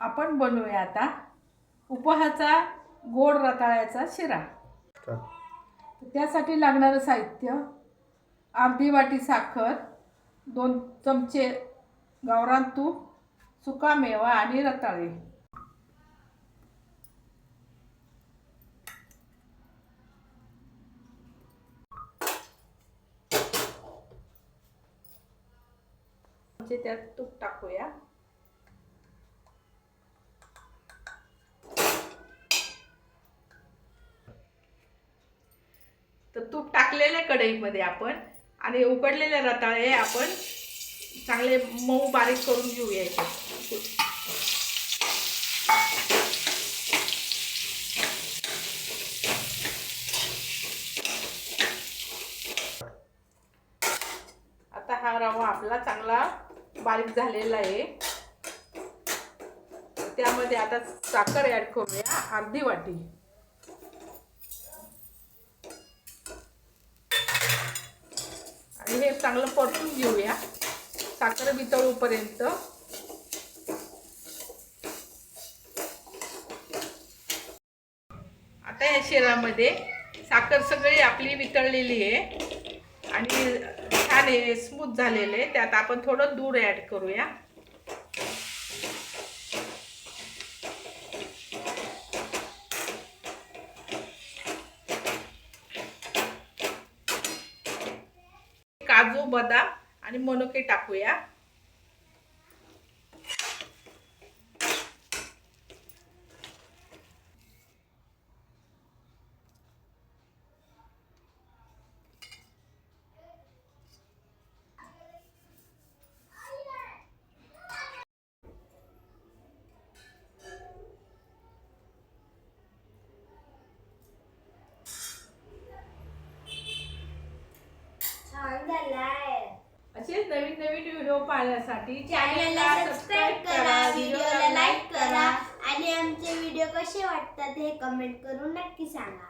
आपण बनवूया आता उपहाचा गोड रताळ्याचा शिरा. त्यासाठी लागणारं साहित्य अर्धी वाटी साखर दोन चमचे गावरान तूप सुका मेवा आणि रताळे. म्हणजे त्यात तूप टाकूया. तर तूप टाकलेल्या कढईमध्ये आपण आणि उकडलेले रताळे आपण चांगले मऊ बारीक करून घेऊया आता हा रवा आपला चांगला बारीक झालेला आहे. त्यामध्ये आता साखर ॲड करूया अर्धी वाटी. आणि हे चांगलं परतून घेऊया. साखर वितळूपर्यंत. आता या शिरामध्ये साखर सगळी आपली वितळलेली आहे. आणि छान आहे स्मूथ झालेलं आहे. त्यात आपण थोडं दूध ॲड करूया. काजू बदाम आणि मनुके टाकूया. नवीन नवीन व्हिडिओ पाहण्यासाठी चॅनलला सबस्क्राईब करा व्हिडिओला लाईक करा आणि आमचे व्हिडिओ कसे वाटतात हे कमेंट करून नक्की सांगा.